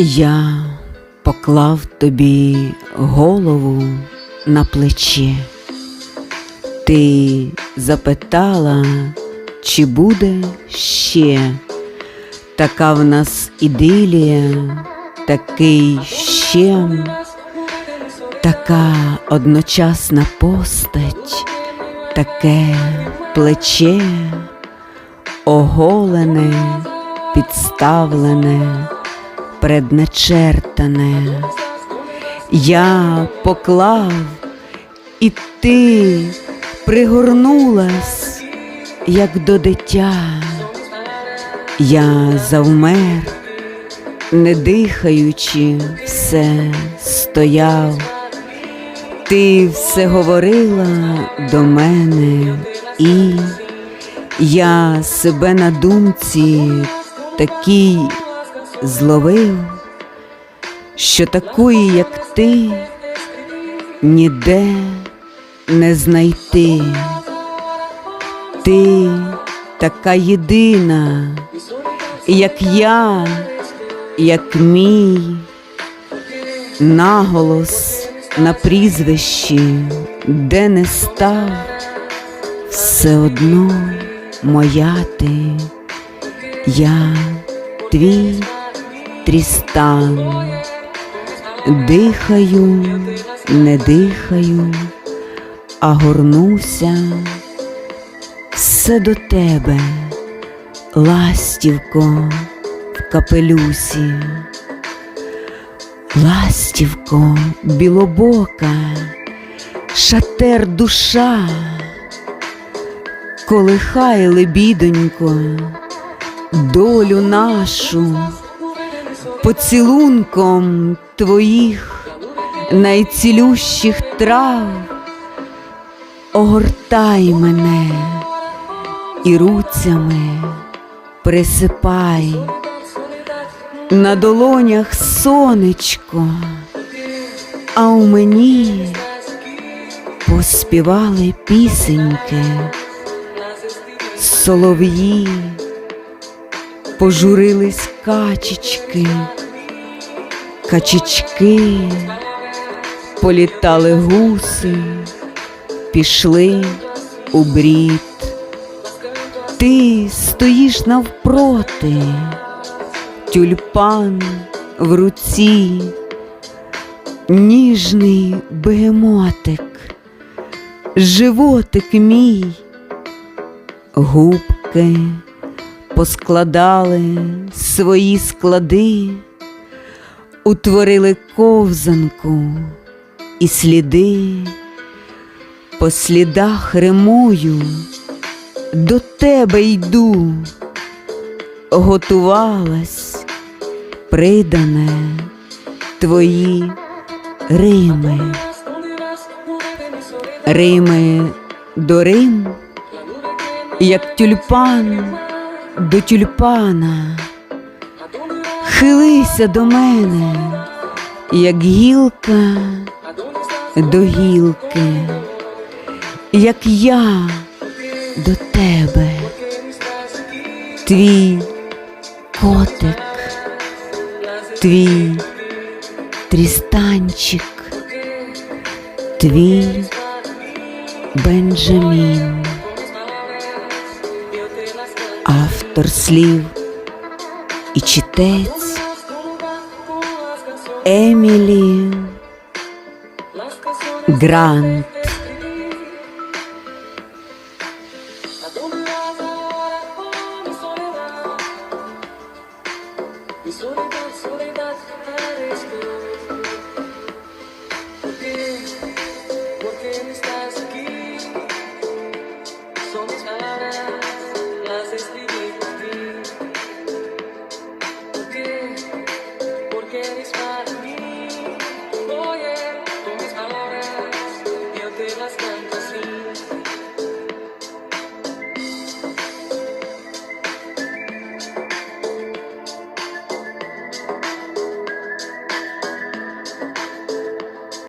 Я поклав тобі голову на плече. Ти запитала, чи буде ще така в нас ідилія, такий щем, така одночасна постать, таке плече, оголене, підставлене предначертане. Я поклав, і ти пригорнулась, як до дитя. Я завмер, не дихаючи, все стояв. Ти все говорила до мене, і я себе на думці такій зловив, що такої, як ти, ніде не знайти. Ти така єдина, як я, як мій, наголос на прізвищі, де не став, все одно моя ти, я твій. Трістан, дихаю, не дихаю, а горнуся. Все до тебе, ластівко в капелюсі, ластівко білобока, шатер душа, колихай лебідонько, долю нашу поцілунком твоїх найцілющих трав, огортай мене і руцями присипай, на долонях сонечко, а у мені поспівали пісеньки, солов'ї пожурились качечки, качечки, політали гуси, пішли у брід. Ти стоїш навпроти, тюльпан в руці, ніжний бегемотик, животик мій, губки поскладали свої склади, утворили ковзанку і сліди, по слідах римую, до тебе йду, готувалась, придане твої Рими, Рими до Рим, як тюльпан до тюльпана, хилися до мене, як гілка до гілки, як я до тебе, твій котик, твій трістанчик, твій Бенджамін. Автор слів Ititets, Emily Grant. Soledad, soledad. candy smile.